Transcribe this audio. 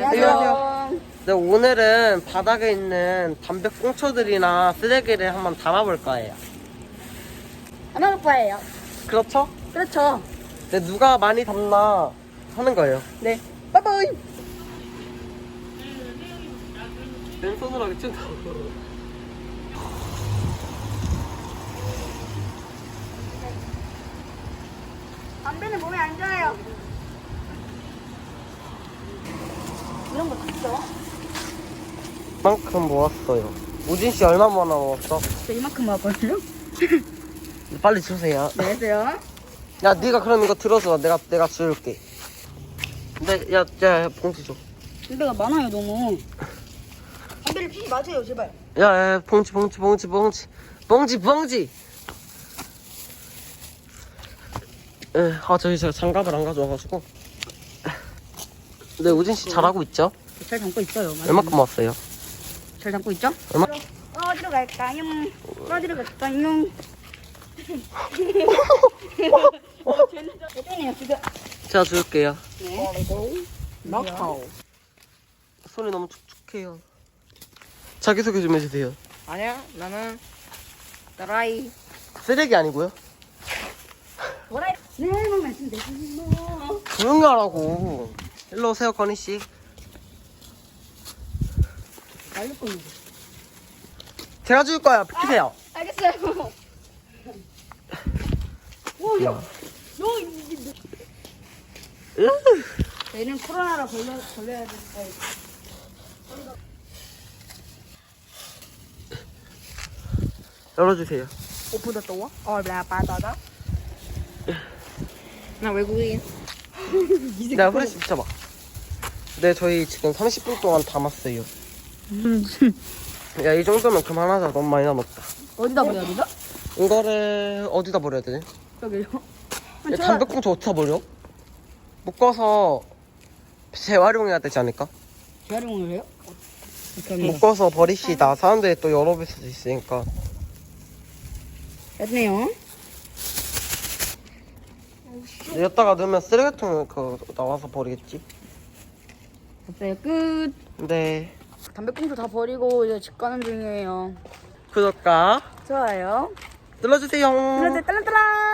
안녕하세요. 네, 오늘은 바닥에 있는 담배 꽁초들이나 쓰레기를 한번 담아볼 거예요. 안할 거예요. 그렇죠? 그렇죠. 네, 누가 많이 담나 하는 거예요. 네. 빠이빠이. 왼손으로 하기 찐다. 담배는 몸에 안 좋아요. 이런 거 탔어? 만큼 모았어요. 우진 씨 얼마나 모았어? 저 이만큼 와거든요. 빨리 주세요. 네, 했어요. 야, 네가 그럼 이거 들어줘. 내가 내가 줄게. 네, 야, 야, 봉지 줘. 담배가 많아요, 너무. 담배를 피지 마세요, 제발. 야, 야, 봉지, 봉지, 봉지, 봉지, 봉지, 봉지. 에, 아, 저희 제가 장갑을 안 가져와가지고. 네, 우진 씨 잘하고 있죠? 잘 담고 있어요. 맞아요. 얼마큼 왔어요? 잘 담고 있죠? 얼마? 어디로 갈까요? 어디로 갈까요? 어, 지금. 제가 줄게요. 네. 넣고. 손이 너무 축축해요. 자기소개 좀 해주세요. 아니야, 나는 드라이. 쓰레기 아니고요? 뭐라 해? 네, 뭐 말씀 되시지 뭐. 조용히 하라고. 일로 오세요, 건희 씨. 날릴 거는 제가 줄 거야. 비키세요. 알겠어요. 오, 야. 너, 이게 으. 저희는 코로나로 걸려, 걸려야 되니까. 열어주세요. 오프더 또? 어, 나 빠다다. 나 외국인. 내가 후레쉬 비춰봐. 네, 저희 지금 30분 동안 담았어요. 야, 이 정도면 그만하자. 너무 많이 남았다. 어디다 버려야 되죠? 이거를 어디다 버려야 되지? 저기요. 야, 담배꽁초 어디다 버려? 묶어서 재활용해야 되지 않을까? 재활용을 해요? 묶어서 버리시다. 사람들이 또 열어볼 수도 있으니까. 됐네요. 여기다가 넣으면 쓰레기통에 그 나와서 버리겠지? 됐어요. 끝. 네. 담배꽁초 다 버리고 이제 집 가는 중이에요. 구독과 좋아요. 눌러주세요. 눌러주세요. 딸랑딸랑.